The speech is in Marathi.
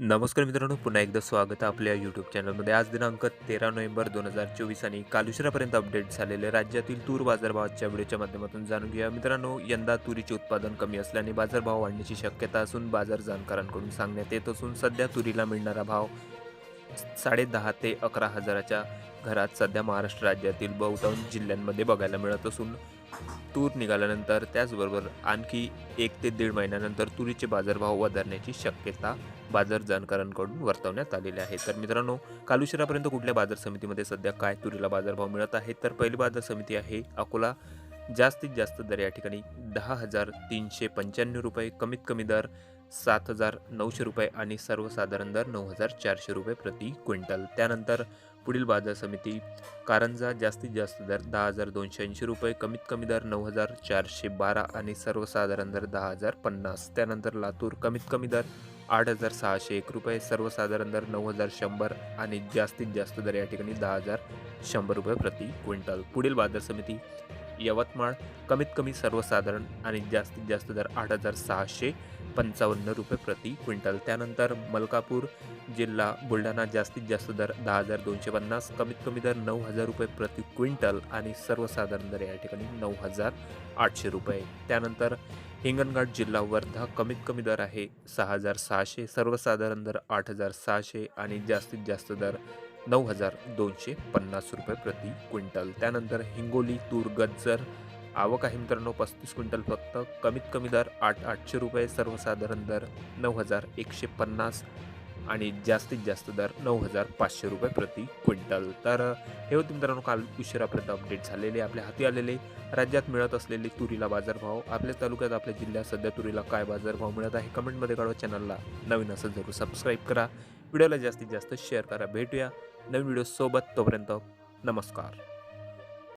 नमस्कार मित्रांनो पुन्हा एकदा स्वागत आहे आपल्या यूट्यूब चॅनलमध्ये आज दिनांक तेरा नोव्हेंबर दोन हजार चोवीस आणि काल उशिरापर्यंत अपडेट झालेले राज्यातील तूर बाजारभावाच्या व्हिडिओच्या माध्यमातून जाणून घेऊया. मित्रांनो यंदा तुरीचे उत्पादन कमी असल्याने बाजारभाव वाढण्याची शक्यता असून बाजार जाणकारांकडून सांगण्यात येत असून सध्या तुरीला मिळणारा भाव साडे दहा ते अकरा हजाराच्या घरात सध्या महाराष्ट्र राज्यातील बहुतांश जिल्ह्यांमध्ये बघायला मिळत असून तूर निघाल्यानंतर त्याचबरोबर आणखी एक ते दीड महिन्यानंतर तुरीचे बाजारभाव वधारण्याची शक्यता बाजार जाणकारांकडून वर्तवण्यात आलेले आहे. तर मित्रांनो काल उशिरापर्यंत कुठल्या बाजार समितीमध्ये सध्या काय तुरीला बाजारभाव मिळत आहे? तर पहिली बाजार समिती आहे अकोला. जास्तीत जास्त दर या ठिकाणी दहा हजार तीनशे पंच्याण्णव रुपये कमीत कमी दर सात हजार नऊशे रुपये आणि सर्वसाधारण दर नऊ हजार चारशे रुपये प्रति क्विंटल. त्यानंतर पुढील बाजार समिती कारंजा जास्तीत जास्त दर दहा हजार दोनशे ऐंशी रुपये कमीत कमी दर नऊ हजार चारशे बारा आणि सर्वसाधारण दर दहा हजार पन्नास. त्यानंतर लातूर कमीत कमी दर आठ हजार सहाशे एक रुपये सर्वसाधारण दर नऊ हजार शंभर आणि जास्तीत जास्त दर या ठिकाणी दहा हजार शंभर रुपये प्रति क्विंटल. पुढील बाजार समिती यवतमाळ कमीत कमी सर्वसाधारण आणि जास्तीत जास्त दर आठ हजार सहाशे पंचावन्न रुपये प्रति क्विंटल. त्यानंतर मलकापूर जिल्हा बुलढाणा जास्तीत जास्त दर दहा हजार दोनशे पन्नास कमीत कमी दर नऊ हजार रुपये प्रति क्विंटल आणि सर्वसाधारण दर या ठिकाणी नऊ हजार आठशे रुपये. त्यानंतर हिंगणघाट जिल्हा वर्धा कमीत कमी दर आहे सहा हजार सहाशे सर्वसाधारण दर आठ हजार सहाशे आणि जास्तीत जास्त दर नऊ हजार दोनशे पन्नास रुपये प्रति क्विंटल. त्यानंतर हिंगोली तूर गज्जर आवक आहे मित्रांनो पस्तीस क्विंटल फक्त. कमीत कमी दर आठ आठशे रुपये सर्वसाधारण दर नऊ हजार एकशे पन्नास. आणि जास्तीत जास्त दर नऊ हजार पाचशे रुपये प्रति क्विंटल. तर हे होते मित्रांनो काल उशिरापर्यंत अपडेट झालेले आपल्या हाती आलेले राज्यात मिळत असलेले तुरीला बाजारभाव आपल्या तालुक्यात आपल्या जिल्ह्यात सध्या तुरीला काय बाजारभाव मिळत आहे कमेंटमध्ये काढवा चॅनलला नवीन असेल जरूर सबस्क्राईब करा. व्हिडिओला जास्तीत जास्त शेअर करा भेटूया नवीन व्हिडिओसोबत तोपर्यंत नमस्कार.